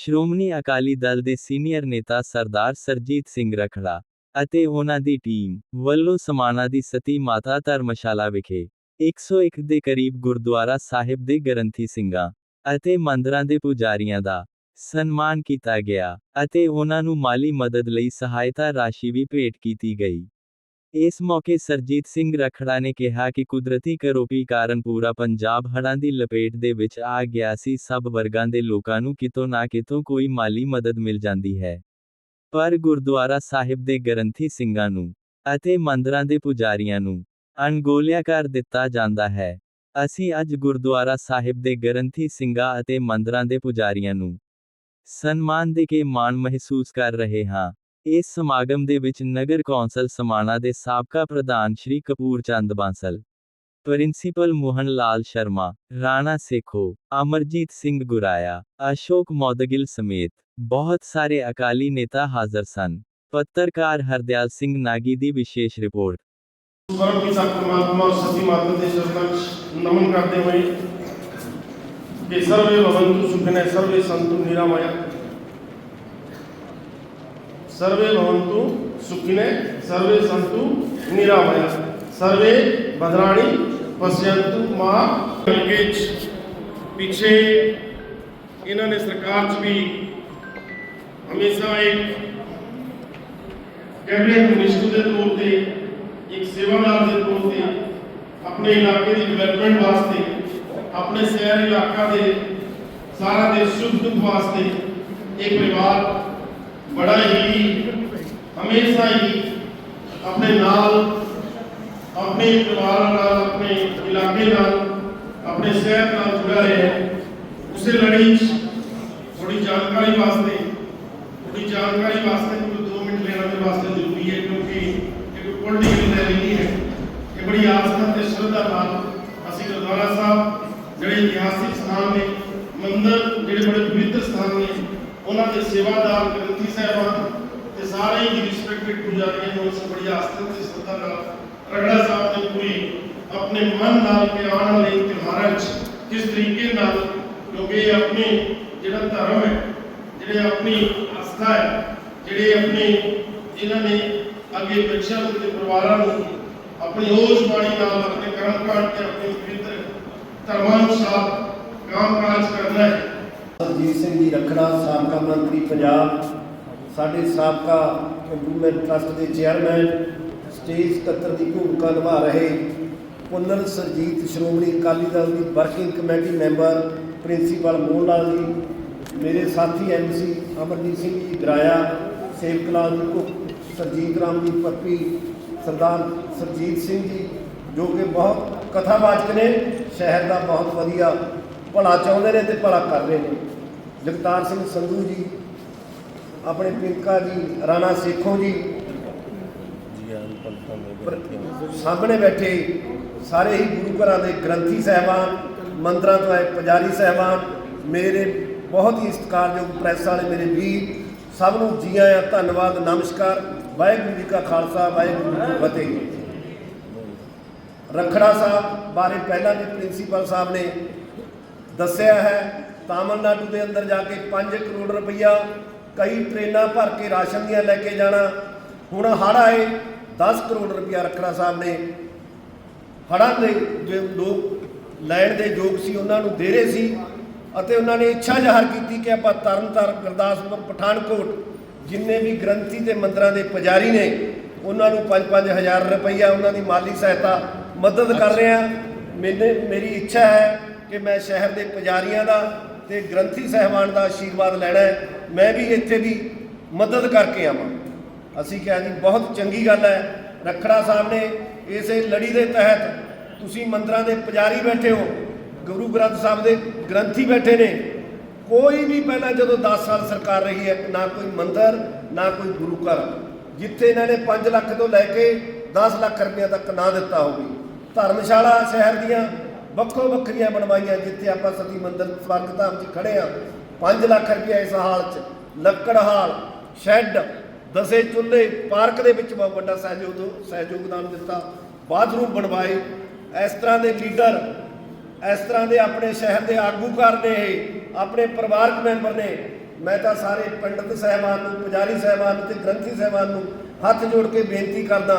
ਸ਼੍ਰੋਮਣੀ ਅਕਾਲੀ ਦਲ ਦੇ ਸੀਨੀਅਰ ਨੇਤਾ ਸਰਦਾਰ ਸਰਜੀਤ ਸਿੰਘ ਰਖੜਾ ਅਤੇ ਉਹਨਾਂ ਦੀ ਟੀਮ ਵੱਲੋਂ ਸਮਾਣਾ ਦੀ ਸਤੀ ਮਾਤਾ ਧਰਮਸ਼ਾਲਾ ਵਿਖੇ 101 ਦੇ ਕਰੀਬ ਗੁਰਦੁਆਰਾ ਸਾਹਿਬ ਦੇ ਗ੍ਰੰਥੀ ਸਿੰਘਾਂ ਅਤੇ ਮੰਦਰਾਂ ਦੇ ਪੁਜਾਰੀਆਂ ਦਾ ਸਨਮਾਨ ਕੀਤਾ ਗਿਆ ਅਤੇ ਉਹਨਾਂ ਨੂੰ ਮਾਲੀ ਮਦਦ ਲਈ ਸਹਾਇਤਾ ਰਾਸ਼ੀ ਵੀ ਭੇਟ ਕੀਤੀ ਗਈ। ਇਸ ਮੌਕੇ ਸਰਜੀਤ ਸਿੰਘ ਰਖੜਾ ਨੇ ਕਿਹਾ ਕਿ ਕੁਦਰਤੀ ਕਰੋਪੀ ਕਾਰਨ ਪੂਰਾ ਪੰਜਾਬ ਹੜ੍ਹਾਂ ਦੀ ਲਪੇਟ ਦੇ ਵਿੱਚ ਆ ਗਿਆ ਸੀ। ਸਭ ਵਰਗਾਂ ਦੇ ਲੋਕਾਂ ਨੂੰ ਕਿਤੋਂ ਨਾ ਕਿਤੋਂ ਕੋਈ ਮਾਲੀ ਮਦਦ ਮਿਲ ਜਾਂਦੀ ਹੈ। ਪਰ ਗੁਰਦੁਆਰਾ ਸਾਹਿਬ ਦੇ ਗ੍ਰੰਥੀ ਸਿੰਘਾਂ ਨੂੰ ਅਤੇ ਮੰਦਰਾਂ ਦੇ ਪੁਜਾਰੀਆਂ ਨੂੰ ਅਣਗੋਲਿਆ ਕਰ ਦਿੱਤਾ ਜਾਂਦਾ ਹੈ। ਅਸੀਂ ਅੱਜ ਗੁਰਦੁਆਰਾ ਸਾਹਿਬ ਦੇ ਗ੍ਰੰਥੀ ਸਿੰਘਾਂ ਅਤੇ ਮੰਦਰਾਂ ਦੇ ਪੁਜਾਰੀਆਂ ਨੂੰ ਸਨਮਾਨ ਦੇ ਕੇ ਮਾਣ ਮਹਿਸੂਸ ਕਰ ਰਹੇ ਹਾਂ। ਇਸ ਸਮਾਗਮ ਦੇ ਵਿੱਚ ਨਗਰ ਕੌਂਸਲ ਸਮਾਣਾ ਦੇ ਸਾਬਕਾ ਪ੍ਰਧਾਨ ਸ਼੍ਰੀ ਕਪੂਰ ਚੰਦ ਬਾਂਸਲ, ਪ੍ਰਿੰਸੀਪਲ ਮੋਹਨ ਲਾਲ ਸ਼ਰਮਾ, ਰਾਣਾ ਸੇਖੋ, ਅਮਰਜੀਤ ਸਿੰਘ ਗੁਰਾਇਆ, ਅਸ਼ੋਕ ਮੌਦਗਿਲ ਸਮੇਤ ਬਹੁਤ ਸਾਰੇ ਅਕਾਲੀ ਨੇਤਾ ਹਾਜ਼ਰ ਸਨ। ਪੱਤਰਕਾਰ ਹਰਦਿਆਲ ਸਿੰਘ ਨਾਗੀ ਦੀ ਵਿਸ਼ੇਸ਼ ਰਿਪੋਰਟ। ਪਰਮ ਪਿਤਾ ਪਰਮਾਤਮਾ ਔਰ ਸਤੀ ਮਾਤਾ ਦੇ ਚਰਨਾਂ 'ਚ ਨਮਨ ਕਰਦੇ ਹੋਏ ਕਿ ਸਰਵੇ ਭਵੰਤੁ ਸੁਖਿਨੇ ਸਰਵੇ ਸੰਤੁ ਨਿਰਾਮਇਆ सर्वे भवन्तु सुखिने सर्वे सन्तु निरामया सर्वे भद्राणि पश्यन्तु मां पैकेज ਪਿੱਛੇ ਇਹਨਾਂ ਨੇ ਸਰਕਾਰ 'ਚ ਵੀ ਹਮੇਸ਼ਾ ਇੱਕ ਕੈਬਨਿਟ ਮਿਨਿਸਟਰ ਦੇ ਤੌਰ ਤੇ ਇੱਕ ਸੇਵਾਦਾਰ ਦੇ ਤੌਰ ਤੇ ਆਪਣੇ ਇਲਾਕੇ ਦੀ ਡਿਵੈਲਪਮੈਂਟ ਵਾਸਤੇ ਆਪਣੇ ਸ਼ਹਿਰ ਇਲਾਕਾ ਦੇ ਸਾਰਾ ਦੇ ਸੁੱਖ ਦੁੱਖ ਵਾਸਤੇ ਇਹ ਪਰਿਵਾਰ ਬੜਾ ਹੀ ਹਮੇਸ਼ਾ ਹੀ ਆਪਣੇ ਨਾਲ, ਆਪਣੇ ਪਰਿਵਾਰ ਨਾਲ, ਆਪਣੇ ਇਲਾਕੇ ਨਾਲ, ਆਪਣੇ ਸ਼ਹਿਰ ਨਾਲ ਜੁੜਿਆ ਰਿਹਾ। ਉਸੇ ਲੜੀ ਥੋੜੀ ਜਾਣਕਾਰੀ ਵਾਸਤੇ ਥੋੜੀ ਜਾਣਕਾਰੀ ਵਾਸਤੇ ਕੋਈ 2 ਮਿੰਟ ਲੈਣਾ ਮੇਰੇ ਵਾਸਤੇ ਜ਼ਰੂਰੀ ਹੈ, ਕਿਉਂਕਿ ਇਹ ਕੋਈ ਪੋਲੀਟੀਕਲ ਰੈਲੀ ਨਹੀਂ ਹੈ। ਇਹ ਬੜੀ ਆਸਥਾ ਤੇ ਸ਼ਰਧਾ ਨਾਲ ਅਸੀਂ ਗੁਰਦੁਆਰਾ ਸਾਹਿਬ, ਜਿਹੜੇ ਇਤਿਹਾਸਿਕ ਸਥਾਨ ਨੇ, ਮੰਦਰ ਜਿਹੜੇ ਬੜੇ ਪਵਿੱਤਰ ਸਥਾਨ ਨੇ ਉਹਨਾਂ ਦੇ ਸੇਵਾਦਾਰ ਗ੍ਰੰਥੀ ਸਾਹਿਬਾਨ ਤੇ ਸਾਰੇ ਹੀ ਰਿਸਪੈਕਟਡ ਪੁਜਾਰੀਆਂ ਨੂੰ ਅਸੀਂ ਬੜੀ ਆਸਥਾ ਤੇ ਸ਼ਰਧਾ ਨਾਲ ਰਗੜਾ ਸਾਹਿਬ ਨੇ ਪੂਰੀ ਆਪਣੇ ਮਨ ਨਾਲ ਕਿ ਆਉਣ ਵਾਲੇ ਤਿਉਹਾਰਾਂ 'ਚ ਕਿਸ ਤਰੀਕੇ ਨਾਲ ਕਿਉਂਕਿ ਇਹ ਆਪਣੀ ਜਿਹੜਾ ਧਰਮ ਹੈ, ਜਿਹੜੇ ਆਪਣੀ ਆਸਥਾ ਹੈ, ਜਿਹੜੇ ਆਪਣੇ ਇਹਨਾਂ ਨੇ ਅੱਗੇ ਬੱਚਿਆਂ ਨੂੰ ਤੇ ਪਰਿਵਾਰਾਂ ਨੂੰ ਆਪਣੀ ਹੋਸ਼ ਬਾਣੀ ਨਾਲ ਆਪਣੇ ਕਰਮ ਕਾਂਡ ਤੇ ਆਪਣੇ ਪਵਿੱਤਰ ਧਰਮਾਂ ਅਨੁਸਾਰ ਕੰਮ ਕਾਜ ਕਰਨਾ ਹੈ ਸਰਜੀਤ ਸਿੰਘ ਜੀ ਰਖੜਾ, ਸਾਬਕਾ ਮੰਤਰੀ ਪੰਜਾਬ, ਸਾਡੇ ਸਾਬਕਾ ਇੰਪਰੂਵਮੈਂਟ ਟਰਸਟ ਦੇ ਚੇਅਰਮੈਨ ਸਟੇਜ ਸਕੱਤਰ ਦੀ ਭੂਮਿਕਾ ਨਿਭਾ ਰਹੇ ਪੁੰਨਰ ਸਰਜੀਤ ਸ਼੍ਰੋਮਣੀ ਅਕਾਲੀ ਦਲ ਦੀ working committee member principal Mohan Lal ji, ਮੇਰੇ ਸਾਥੀ ਐਮਸੀ ਅਮਰਜੀਤ ਸਿੰਘ ਜੀ ਗਰਾਇਆ ਸੇਵਕ ਲਾਲ ਜੀ ਕੁੱਕ ਸਰਜੀਤ ਰਾਮ ਜੀ ਪੱਪੀ ਸਰਦਾਰ ਸਰਜੀਤ ਸਿੰਘ ਜੀ, ਜੋ ਕਿ ਬਹੁਤ ਕਥਾਵਾਚਕ ਨੇ, ਸ਼ਹਿਰ ਦਾ ਬਹੁਤ ਵਧੀਆ ਭਲਾ ਚਾਹੁੰਦੇ ਨੇ ਤੇ ਭਲਾ ਕਰ ਰਹੇ ਨੇ। ਜਗਤਾਰ ਸਿੰਘ ਸੰਧੂ ਜੀ, ਆਪਣੇ ਪਿੰਕਾ ਜੀ, ਰਾਣਾ ਸੇਖੋਂ ਜੀ ਸਾਹਮਣੇ ਬੈਠੇ ਸਾਰੇ ਹੀ ਗੁਰੂ ਘਰਾਂ ਦੇ ਗ੍ਰੰਥੀ ਸਹਿਬਾਨ, ਮੰਦਰਾਂ ਤੋਂ ਆਏ ਪੁਜਾਰੀ ਸਹਿਬਾਨ, ਮੇਰੇ ਬਹੁਤ ਹੀ ਸਤਿਕਾਰਯੋਗ ਪ੍ਰੈਸ ਵਾਲੇ ਮੇਰੇ ਵੀਰ, ਸਭ ਨੂੰ ਜੀ ਆਇਆਂ, ਧੰਨਵਾਦ, ਨਮਸਕਾਰ। ਵਾਹਿਗੁਰੂ ਜੀ ਕਾ ਖਾਲਸਾ, ਵਾਹਿਗੁਰੂ ਜੀ ਕੀ ਫਤਿਹ। ਰਖੜਾ ਸਾਹਿਬ ਬਾਰੇ ਪਹਿਲਾਂ ਵੀ ਪ੍ਰਿੰਸੀਪਲ ਸਾਹਿਬ ਨੇ ਦੱਸਿਆ ਹੈ ਤਾਮਿਲਨਾਡੂ ਦੇ ਅੰਦਰ ਜਾ ਕੇ 5 ਕਰੋੜ ਰੁਪਈਆ ਕਈ ਟ੍ਰੇਨਾਂ ਭਰ ਕੇ ਰਾਸ਼ਨ ਦੀਆਂ ਲੈ ਕੇ ਜਾਣਾ। ਹੁਣ ਹੜ੍ਹ ਆਏ 10 ਕਰੋੜ ਰੁਪਈਆ ਰਖੜਾ ਸਾਹਿਬ ਨੇ। ਹੜ੍ਹਾਂ ਦੇ ਜੋ ਲੋਕ ਲੈਣ ਦੇ ਯੋਗ ਸੀ ਉਹਨਾਂ ਨੂੰ ਦੇ ਰਹੇ ਸੀ ਅਤੇ ਉਹਨਾਂ ਨੇ ਇੱਛਾ ਜ਼ਾਹਰ ਕੀਤੀ ਕਿ ਆਪਾਂ ਤਰਨਤਾਰਨ ਗੁਰਦਾਸਪੁਰ ਪਠਾਨਕੋਟ ਜਿੰਨੇ ਵੀ ਗ੍ਰੰਥੀ ਤੇ ਮੰਦਰਾਂ ਦੇ ਪੁਜਾਰੀ ਨੇ ਉਹਨਾਂ ਨੂੰ 5-5000 ਰੁਪਈਆ ਉਹਨਾਂ ਦੀ ਮਾਲੀ ਸਹਾਇਤਾ ਮਦਦ ਕਰ ਰਹੇ ਹਾਂ। ਮੈਨੇ ਮੇਰੀ ਇੱਛਾ ਹੈ ਕਿ ਮੈਂ ਸ਼ਹਿਰ ਦੇ ਪੁਜਾਰੀਆਂ ਦਾ ਤੇ ਗ੍ਰੰਥੀ ਸਹਿਬਾਨ ਦਾ ਆਸ਼ੀਰਵਾਦ ਲੈਣਾ ਹੈ। ਮੈਂ ਵੀ ਇੱਥੇ ਵੀ ਮਦਦ ਕਰਕੇ ਆਵਾਂ। ਅਸੀਂ ਕਿਹਾ ਜੀ, ਬਹੁਤ ਚੰਗੀ ਗੱਲ ਹੈ। ਰਖੜਾ ਸਾਹਿਬ ਨੇ ਇਸੇ ਲੜੀ ਦੇ ਤਹਿਤ ਤੁਸੀਂ ਮੰਦਰਾਂ ਦੇ ਪੁਜਾਰੀ ਬੈਠੇ ਹੋ, ਗੁਰੂ ਗ੍ਰੰਥ ਸਾਹਿਬ ਦੇ ਗ੍ਰੰਥੀ ਬੈਠੇ ਨੇ। ਕੋਈ ਵੀ ਪਹਿਲਾਂ ਜਦੋਂ 10 ਸਾਲ ਸਰਕਾਰ ਰਹੀ ਹੈ, ਨਾ ਕੋਈ ਮੰਦਰ, ਨਾ ਕੋਈ ਗੁਰੂ ਘਰ। ਜਿੱਥੇ ਇਹਨਾਂ ਨੇ 5 ਲੱਖ ਤੋਂ ਲੈ ਕੇ 10 ਲੱਖ ਰੁਪਏ ਤੱਕ ਨਾ ਦਿੱਤਾ ਹੋਵੇ। ਧਰਮਸ਼ਾਲਾ ਸ਼ਹਿਰ ਦੀਆਂ ਵੱਖੋ ਵੱਖਰੀਆਂ ਬਣਵਾਈਆਂ ਜਿੱਥੇ ਆਪਾਂ ਸਤੀ ਮੰਦਰ ਸਵਰਗ ਧਾਮ 'ਚ ਖੜੇ ਆ 5 ਲੱਖ ਰੁਪਏ ਇਸ ਹਾਲ 'ਚ। ਲੱਕੜ ਹਾਲ ਸ਼ੈੱਡ ਦਸੇ ਚੁੱਲ੍ਹੇ ਪਾਰਕ ਦੇ ਵਿੱਚ ਬਹੁਤ ਵੱਡਾ ਸਹਿਯੋਗ ਸਹਿਯੋਗਦਾਨ ਦਿੱਤਾ। ਬਾਥਰੂਮ ਬਣਵਾਏ। ਇਸ ਤਰ੍ਹਾਂ ਦੇ ਲੀਡਰ ਇਸ ਤਰ੍ਹਾਂ ਦੇ ਆਪਣੇ ਸ਼ਹਿਰ ਦੇ ਆਗੂਕਾਰ ਨੇ ਆਪਣੇ ਪਰਿਵਾਰਕ ਮੈਂਬਰ ਨੇ ਮੈਂ ਤਾਂ ਸਾਰੇ ਪੰਡਤ ਸਹਿਬਾਨ ਨੂੰ ਪੁਜਾਰੀ ਸਹਿਬਾਨ ਨੂੰ ਤੇ ਗ੍ਰੰਥੀ ਸਹਿਬਾਨ ਨੂੰ ਹੱਥ ਜੋੜ ਕੇ ਬੇਨਤੀ ਕਰਦਾ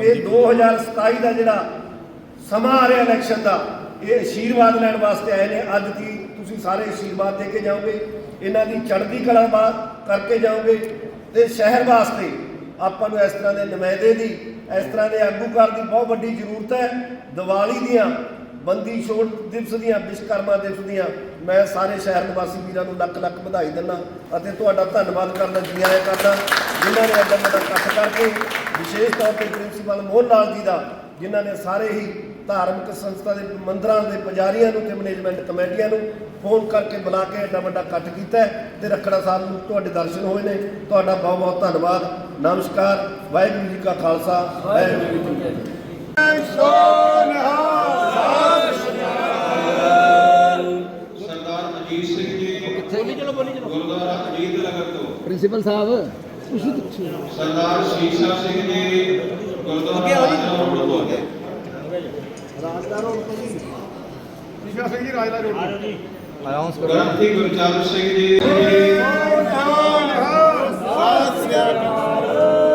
ਕਿ 2027 ਦਾ ਜਿਹੜਾ ਸਮਾਂ ਆ ਰਿਹਾ ਇਲੈਕਸ਼ਨ ਦਾ ਇਹ ਆਸ਼ੀਰਵਾਦ ਲੈਣ ਵਾਸਤੇ ਆਏ ਨੇ। ਅੱਜ ਦੀ ਤੁਸੀਂ ਸਾਰੇ ਆਸ਼ੀਰਵਾਦ ਦੇ ਕੇ ਜਾਓਗੇ? ਇਹਨਾਂ ਦੀ ਚੜ੍ਹਦੀ ਕਲਾ ਬਾ, ਕਰਕੇ ਜਾਓਗੇ। ਤੇ ਸ਼ਹਿਰ ਵਾਸਤੇ ਆਪਾਂ ਨੂੰ ਇਸ ਤਰ੍ਹਾਂ ਦੇ ਨੁਮਾਇੰਦੇ ਦੀ, ਇਸ ਤਰ੍ਹਾਂ ਦੇ ਆਗੂਕਾਰ ਦੀ ਬਹੁਤ ਵੱਡੀ ਜ਼ਰੂਰਤ ਹੈ। ਦੀਵਾਲੀ ਦੀਆਂ ਬੰਦੀ ਛੋੜ ਦਿਵਸ ਦੀਆਂ ਵਿਸ਼ਕਰਮਾ ਦਿਵਸ ਦੀਆਂ ਮੈਂ ਸਾਰੇ ਸ਼ਹਿਰ ਨਿਵਾਸੀ ਵੀਰਾਂ ਨੂੰ ਲੱਖ ਲੱਖ ਵਧਾਈ ਦਿੰਦਾ ਅਤੇ ਤੁਹਾਡਾ ਧੰਨਵਾਦ ਕਰਦਾ ਜੀ ਆਇਆਂ ਕਰਦਾ, ਜਿਨ੍ਹਾਂ ਨੇ ਅੱਡਾ ਵੱਡਾ ਇਕੱਠ ਕਰਕੇ, ਵਿਸ਼ੇਸ਼ ਤੌਰ ਤੇ ਪ੍ਰਿੰਸੀਪਲ ਮੋਹਨ ਲਾਲ ਜੀ ਦਾ, ਜਿਨ੍ਹਾਂ ਨੇ ਸਾਰੇ ਹੀ ਧਾਰਮਿਕ ਸੰਸਥਾ ਦੇ ਮੰਦਰਾਂ ਦੇ ਪੁਜਾਰੀਆਂ ਨੂੰ ਤੇ ਮੈਨੇਜਮੈਂਟ ਕਮੇਟੀਆਂ ਨੂੰ ਫੋਨ ਕਰਕੇ ਬੁਲਾ ਕੇ ਐਡਾ ਵੱਡਾ ਇਕੱਠ ਕੀਤਾ ਤੇ ਰੱਖੜਾ ਸਾਹਿਬ ਨੂੰ ਤੁਹਾਡੇ ਦਰਸ਼ਨ ਹੋਏ ਨੇ। ਤੁਹਾਡਾ ਬਹੁਤ ਬਹੁਤ ਧੰਨਵਾਦ। ਨਮਸਕਾਰ। ਵਾਹਿਗੁਰੂ ਜੀ ਕਾ ਖਾਲਸਾ। ਵਾਹਿਗੁਰੂ ਜੀ ਕੀ ਫਤਿਹ। ਸਰਦਾਰ ਅਜੀਤ ਸਿੰਘ ਜੀ ਬੋਲੀ ਚਲੋ ਬੋਲੀ ਚਲੋ। ਗੁਰਦੁਆਰਾ ਅਜੀਤ ਨਗਰ ਤੋਂ। ਪ੍ਰਿੰਸੀਪਲ ਸਾਹਿਬ ਤੁਸੀਂ ਸਰਦਾਰ ਸ਼ੀਸ਼ਾ ਸਿੰਘ ਜੀ ਗੁਰਦੁਆਰਾ ਰਾਜਾ ਰੋਡ ਤੋਂ। ਗ੍ਰੰਥੀ ਗੁਰਚਰਨ ਸਿੰਘ ਜੀ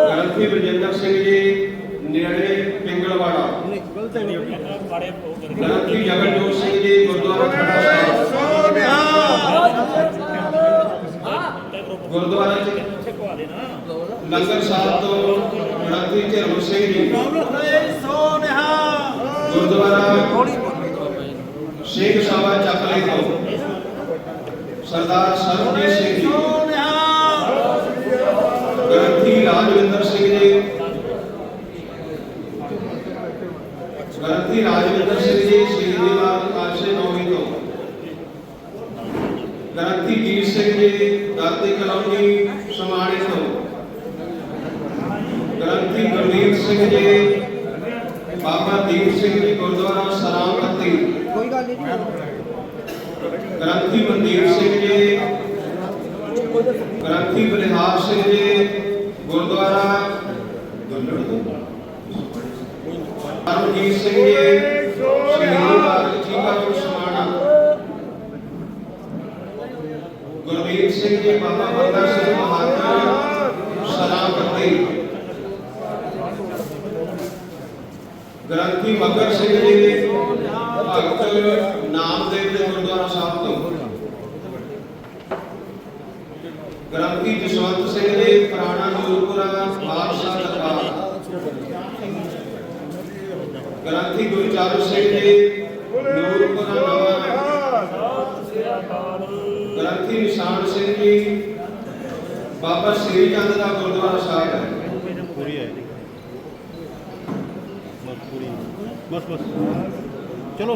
ਗ੍ਰੰਥੀ ਬਰਜਿੰਦਰ ਸਿੰਘ ਜੀ ਨੇੜੇ ਪਿੰਗਲਵਾੜਾ। ਗ੍ਰੰਥੀ ਜਗਨਜੋਤ ਸਿੰਘ ਜੀ ਗੁਰਦੁਆਰਾ ਖੰਡਾ ਸਾਹਿਬ ਗੁਰਦੁਆਰਾ ਚ। ਲੰਗਰ ਸਾਹਿਬ ਤੋਂ ਗ੍ਰੰਥੀ ਝਰਮ ਸਿੰਘ ਜੀ। ਗੁਰਦੁਆਰਾ ਸਿੰਘ ਸਭਾ ਚੱਕਲੇ ਤੋਂ ਸਰਦਾਰ ਸਰਬਜੀਤ ਸਿੰਘ ਜੀ ਗ੍ਰੰਥੀ ਰਾਜਵਿੰਦਰ ਸਿੰਘ ਜੀ ਗ੍ਰੰਥੀ ਰਾਜਵਿੰਦਰ ਸਿੰਘ ਜੀ ਸ਼ਹੀਦੀ ਮਾਰਗ ਕਾਲਸੇ ਨੌਵੀਂ ਤੋਂ ਗ੍ਰੰਥੀ ਜੀਤ ਸਿੰਘ ਜੀ ਦਾਤੇ ਕਲੌਨੀ ਸਮਾਣੇ ਤੋਂ ਗ੍ਰੰਥੀ ਗੁਰਦੀਪ ਸਿੰਘ ਜੀ ਬਾਬਾ ਦੀਪ ਸਿੰਘ ਜੀ ਗੁਰਦੁਆਰਾ ਸਰਾਮਤੀ ਕੋਈ ਗੱਲ ਨਹੀਂ ਗ੍ਰੰਥੀ ਮਨਦੀਪ ਸਿੰਘ ਜੀ ਗ੍ਰੰਥੀ ਬਲਿਹਾਰ ਸਿੰਘ ਜੀ ਗੁਰਦੁਆਰਾ ਪਰਮਜੀਤ ਸਿੰਘ ਜੀ ਸ਼ਹੀਦੀ ਮਾਰਗ ਚੀਕਾ ਰੋਡ ਸਮਾਣਾ ਗੁਰਦੀਪ ਸਿੰਘ ਜੀ ਬਾਬਾ ਬੰਦਾ ਸਿੰਘ ਬਹਾਦਰ ਸਲਾਮਤੀ ਗ੍ਰੰਥੀ ਮੱਗਰ ਸਿੰਘ ਜੀ ਭਗਤ ਨਾਮਦੇਵ ਦੇ ਗੁਰਦੁਆਰਾ ਸਾਹਿਬ ਤੋਂ। ਗ੍ਰੰਥੀ ਜਸਵੰਤ ਸਿੰਘ ਜੀ ਪੁਰਾਣਾ ਨੂਰਪੁਰਾ ਬਾਦਸ਼ਾਹ ਦਰਬਾਰ। ਗ੍ਰੰਥੀ ਗੁਰਚਰਨ ਸਿੰਘ ਜੀ ਨੂਰਪੁਰਾ ਨਵਾਂ ਗ੍ਰੰਥੀ ਨਿਸ਼ਾਨ ਸਿੰਘ ਜੀ, ਬਾਬਾ ਸ੍ਰੀ ਚੰਦ ਦਾ ਗੁਰਦੁਆਰਾ ਸਾਹਿਬ ਹੈ। ਚਲੋ ਜੀ ਚਲੋ।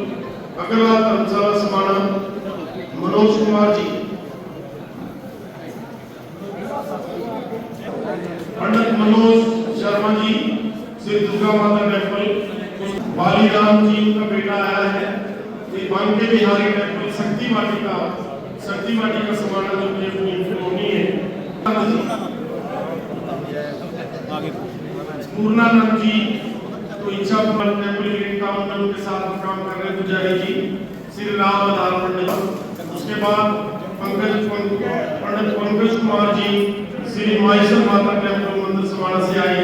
अग्रवाल धर्मशाला समाना मनोज कुमार जी पंडित मनोज शर्मा जी श्री दुर्गा माता टेंपल। बाली राम जी उनका बेटा आया है। ये बांके बिहारी टेंपल, शक्ति माटी का, शक्ति माटी का समाना जो अपनी कॉलोनी है। पूर्णानंद जी इच्छा पूर्ण टेंपल के साथ काम कर रहे पुजारी जी, श्री राम आधार पंडित उसके बाद पंकज पंडित पंकज कुमार जी, श्री माहेश्वर माता टेंपल मंदिर समाना से आए।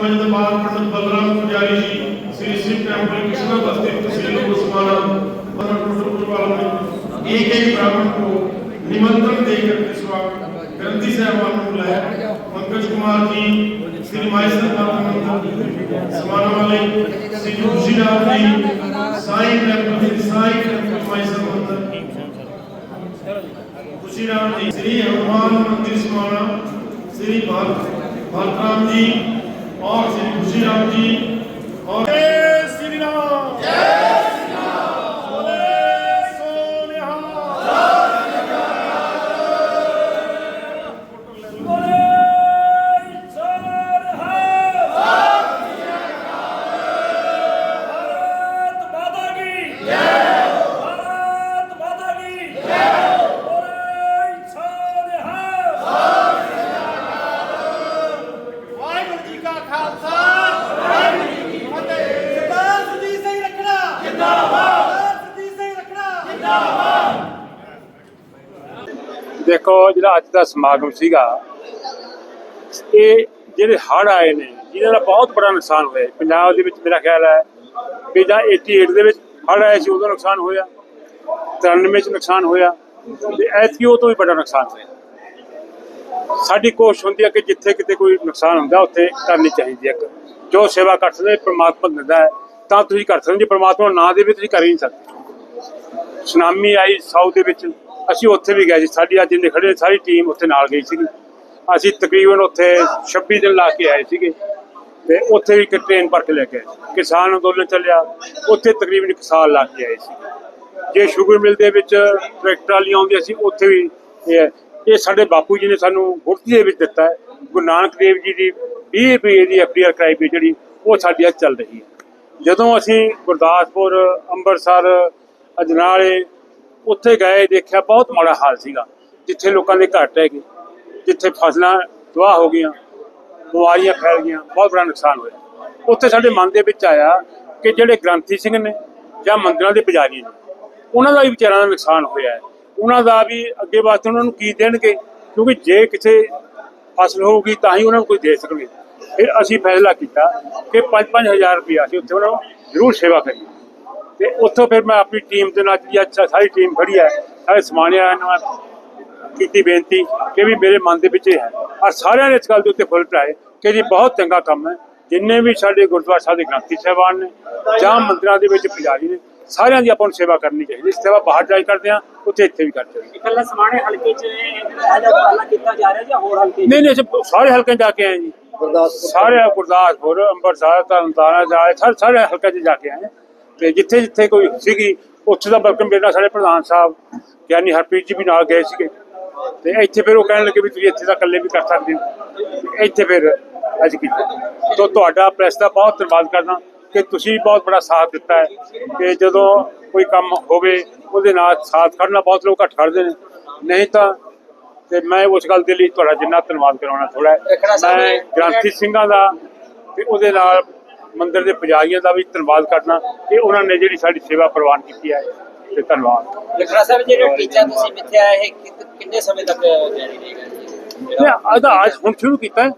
पंडित बलराम पुजारी जी, श्री शिव टेंपल कृष्णा बस्ती तहसील समाना में एक एक ब्राह्मण को निमंत्रण देकर के स्वागत ग्रंथी साहबान पंकज कुमार जी මයිසර් පාර්තමන්ත සමානමලේ සිටු කුෂිනාපති సాయి గణపతి సాయి గణపతి మహేశ్వర మందిర్ खुशीराम जी श्री हनुमान मंदिर स्मरण श्री भारत भरतराम जी और श्री खुशीराम जी ਦੇਖੋ ਜਿਹੜਾ ਅੱਜ ਦਾ ਸਮਾਗਮ ਸੀਗਾ ਇਹ ਜਿਹੜੇ ਹੜ੍ਹ ਆਏ ਨੇ, ਜਿਹਨਾਂ ਦਾ ਬਹੁਤ ਬੜਾ ਨੁਕਸਾਨ ਹੋਇਆ। ਪੰਜਾਬ ਦੇ ਵਿੱਚ ਮੇਰਾ ਖਿਆਲ ਹੈ ਵੀ ਜਾਂ 88 ਦੇ ਵਿੱਚ ਹੜ੍ਹ ਆਏ ਸੀ ਉਦੋਂ ਨੁਕਸਾਨ ਹੋਇਆ। 93 ਚ ਨੁਕਸਾਨ ਹੋਇਆ। ਤੇ ਐਤਕੀ ਤੋਂ ਵੀ ਬੜਾ ਨੁਕਸਾਨ ਹੋਇਆ। ਸਾਡੀ ਕੋਸ਼ਿਸ਼ ਹੁੰਦੀ ਹੈ ਕਿ ਜਿੱਥੇ ਕਿਤੇ ਕੋਈ ਨੁਕਸਾਨ ਹੁੰਦਾ, ਉੱਥੇ ਕਰਨੀ ਚਾਹੀਦੀ ਹੈ। ਜੋ ਸੇਵਾ ਕਰ ਸਕਦੇ, ਪ੍ਰਮਾਤਮਾ ਦਿੰਦਾ ਹੈ, ਤਾਂ ਤੁਸੀਂ ਕਰ ਸਕਦੇ ਜੇ ਪ੍ਰਮਾਤਮਾ ਨਾ ਦੇਵੇ, ਤੁਸੀਂ ਕਰ ਹੀ ਨਹੀਂ ਸਕਦੇ। ਸੁਨਾਮੀ ਆਈ ਸਾਊਥ ਦੇ ਵਿੱਚ। ਅਸੀਂ ਉੱਥੇ ਵੀ ਗਏ ਸੀ। ਸਾਡੀ ਅੱਜ ਜਿੰਨੇ ਖੜੇ ਸਾਰੀ ਟੀਮ ਉੱਥੇ ਨਾਲ ਗਈ ਸੀਗੀ। ਅਸੀਂ ਤਕਰੀਬਨ ਉੱਥੇ 26 ਦਿਨ ਲਾ ਕੇ ਆਏ ਸੀਗੇ ਤੇ ਉੱਥੇ ਵੀ ਇੱਕ ਟ੍ਰੇਨ ਭਰ ਕੇ ਲੈ ਕੇ ਆਏ ਸੀ। ਕਿਸਾਨ ਅੰਦੋਲਨ ਚੱਲਿਆ, ਉੱਥੇ ਤਕਰੀਬਨ ਇੱਕ ਸਾਲ ਲਾ ਕੇ ਆਏ ਸੀ। ਜੇ ਸ਼ੂਗਰ ਮਿਲ ਦੇ ਵਿੱਚ ਟਰੈਕਟਰ ਵਾਲੀਆਂ ਆਉਂਦੀਆਂ ਸੀ, ਉੱਥੇ ਵੀ ਇਹ ਸਾਡੇ ਬਾਪੂ ਜੀ ਨੇ ਸਾਨੂੰ ਗੁਰਤੀ ਦੇ ਵਿੱਚ ਦਿੱਤਾ ਗੁਰੂ ਨਾਨਕ ਦੇਵ ਜੀ ਦੀ 20 ਰੁਪਏ ਦੀ ਐਫਡੀਆਰ ਕਰਾਈ ਵੀ ਜਿਹੜੀ, ਉਹ ਸਾਡੀ ਅੱਜ ਚੱਲ ਰਹੀ ਹੈ। ਜਦੋਂ ਅਸੀਂ ਗੁਰਦਾਸਪੁਰ, ਅੰਮ੍ਰਿਤਸਰ, ਅਜਨਾਲੇ ਉੱਥੇ ਗਏ, ਦੇਖਿਆ ਬਹੁਤ ਮਾੜਾ ਹਾਲ ਸੀਗਾ। ਜਿੱਥੇ ਲੋਕਾਂ ਦੇ ਘਰ ਟਹਿ ਗਏ, ਜਿੱਥੇ ਫਸਲਾਂ ਤਬਾਹ ਹੋ ਗਈਆਂ, ਬਿਮਾਰੀਆਂ ਫੈਲ ਗਈਆਂ, ਬਹੁਤ ਬੜਾ ਨੁਕਸਾਨ ਹੋਇਆ। ਉੱਥੇ ਸਾਡੇ ਮਨ ਦੇ ਵਿੱਚ ਆਇਆ ਕਿ ਜਿਹੜੇ ਗ੍ਰੰਥੀ ਸਿੰਘ ਨੇ ਜਾਂ ਮੰਦਰਾਂ ਦੇ ਪੁਜਾਰੀ ਨੇ, ਉਹਨਾਂ ਦਾ ਵੀ ਵਿਚਾਰਾਂ ਦਾ ਨੁਕਸਾਨ ਹੋਇਆ ਹੈ। ਉਹਨਾਂ ਦਾ ਵੀ ਅੱਗੇ ਵਾਸਤੇ ਉਹਨਾਂ ਨੂੰ ਕੀ ਦੇਣਗੇ? ਕਿਉਂਕਿ ਜੇ ਕਿਸੇ ਫਸਲ ਹੋਊਗੀ ਤਾਂ ਹੀ ਉਹਨਾਂ ਨੂੰ ਕੋਈ ਦੇ ਸਕਣਗੇ। ਫਿਰ ਅਸੀਂ ਫੈਸਲਾ ਕੀਤਾ ਕਿ 5-5000 ਰੁਪਇਆ ਅਸੀਂ ਉੱਥੇ ਉਹਨਾਂ ਨੂੰ ਜ਼ਰੂਰ ਸੇਵਾ ਕਰੀਏ। ਤੇ ਉੱਥੋਂ ਫਿਰ ਮੈਂ ਆਪਣੀ ਟੀਮ ਦੇ ਨਾਲ ਜਿਹੜੀ ਅੱਜ ਸਾਰੀ ਟੀਮ ਖੜੀ ਹੈ ਸਾਰੇ ਸਮਾਨਿਆ ਨਾਲ ਕੀਤੀ ਬੇਨਤੀ ਕਿ ਵੀ ਮੇਰੇ ਮਨ ਦੇ ਵਿੱਚ ਇਹ ਹੈ। ਔਰ ਸਾਰਿਆਂ ਨੇ ਇਸ ਗੱਲ ਦੇ ਉੱਤੇ ਫੁੱਲ ਪਾਏ ਕਿ ਜੀ ਬਹੁਤ ਚੰਗਾ ਕੰਮ ਹੈ। ਜਿੰਨੇ ਵੀ ਸਾਡੇ ਗੁਰਦੁਆਰਾ ਸਾਹਿਬ ਦੇ ਗ੍ਰੰਥੀ ਸਾਹਿਬਾਨ ਨੇ ਜਾਂ ਮੰਦਿਰਾਂ ਦੇ ਵਿੱਚ ਪੁਜਾਰੀ ਨੇ ਸਾਰਿਆਂ ਦੀ ਆਪਾਂ ਨੂੰ ਸੇਵਾ ਕਰਨੀ ਚਾਹੀਦੀ ਸੇਵਾ ਬਾਹਰ ਜਾ ਕੇ ਕਰਦੇ ਆ ਉੱਥੇ ਇੱਥੇ ਵੀ ਕਰਦੇ ਹਾਂ। ਇਕੱਲਾ ਸਮਾਣੇ ਹਲਕੇ 'ਚ ਇਹ ਜਿਹਾ ਉਪਰਾਲਾ ਕੀਤਾ ਜਾ ਰਿਹਾ ਜਾਂ ਹੋਰ ਹਲਕੇ? ਨਹੀਂ ਨਹੀਂ ਸਾਰੇ ਹਲਕੇ ਜਾ ਕੇ ਆਏ ਜੀ। ਸਾਰੇ ਗੁਰਦਾਸਪੁਰ ਅੰਮ੍ਰਿਤਸਰ ਤਰਨਤਾਰਨ ਜਾਏ ਸਾਰੇ ਸਾਰੇ ਹਲਕੇ 'ਚ ਜਾ ਕੇ ਆਏ ਤੇ ਜਿੱਥੇ ਜਿੱਥੇ ਕੋਈ ਸੀਗੀ ਉੱਥੇ ਦਾ ਬਲਕਮ ਮੇਰੇ ਸਾਡੇ ਪ੍ਰਧਾਨ ਸਾਹਿਬ ਗਿਆਨੀ ਹਰਪ੍ਰੀਤ ਜੀ ਵੀ ਨਾਲ ਗਏ ਸੀਗੇ। ਤੇ ਇੱਥੇ ਫਿਰ ਉਹ ਕਹਿਣ ਲੱਗੇ ਵੀ ਤੁਸੀਂ ਇੱਥੇ ਦਾ ਇਕੱਲੇ ਵੀ ਕਰ ਸਕਦੇ ਹੋ। ਇੱਥੇ ਫਿਰ ਅੱਜ ਕੀਤਾ ਤੋ ਤੁਹਾਡਾ ਪ੍ਰੈਸ ਦਾ ਬਹੁਤ ਧੰਨਵਾਦ ਕਰਦਾ ਕਿ ਤੁਸੀਂ ਬਹੁਤ ਬੜਾ ਸਾਥ ਦਿੱਤਾ ਹੈ ਕਿ ਜਦੋਂ ਕੋਈ ਕੰਮ ਹੋਵੇ ਉਹਦੇ ਨਾਲ ਸਾਥ ਖੜਨਾ ਬਹੁਤ ਲੋਕ ਘੱਟ ਖੜਦੇ ਨੇ। ਨਹੀਂ ਤਾਂ ਤੇ ਮੈਂ ਉਸ ਗੱਲ ਦੇ ਲਈ ਤੁਹਾਡਾ ਜਿੰਨਾ ਧੰਨਵਾਦ ਕਰਾਉਣਾ ਥੋੜਾ ਮੈਂ ਗ੍ਰਾਂਥੀ ਸਿੰਘਾਂ ਦਾ ਤੇ ਉਹਦੇ ਨਾਲ ਮੰਦਿਰ ਦੇ ਪੁਜਾਰੀਆਂ ਦਾ ਵੀ ਧੰਨਵਾਦ ਕਰਨਾ ਕਿ ਉਹਨਾਂ ਨੇ ਜਿਹੜੀ ਸਾਡੀ ਸੇਵਾ ਪ੍ਰਵਾਨ ਕੀਤੀ ਹੈ ਤੇ ਧੰਨਵਾਦ। ਲਖਰਾ ਸਾਹਿਬ ਜਿਹੜਾ ਟੀਚਾ ਤੁਸੀਂ ਮਿੱਥਿਆ ਇਹ ਕਿੰਨੇ ਸਮੇਂ ਤੱਕ ਜਾਰੀ ਰਹੇਗਾ ਜੀ? ਅੱਜ ਹੁਣ ਸ਼ੁਰੂ ਕੀਤਾ ਹੈ।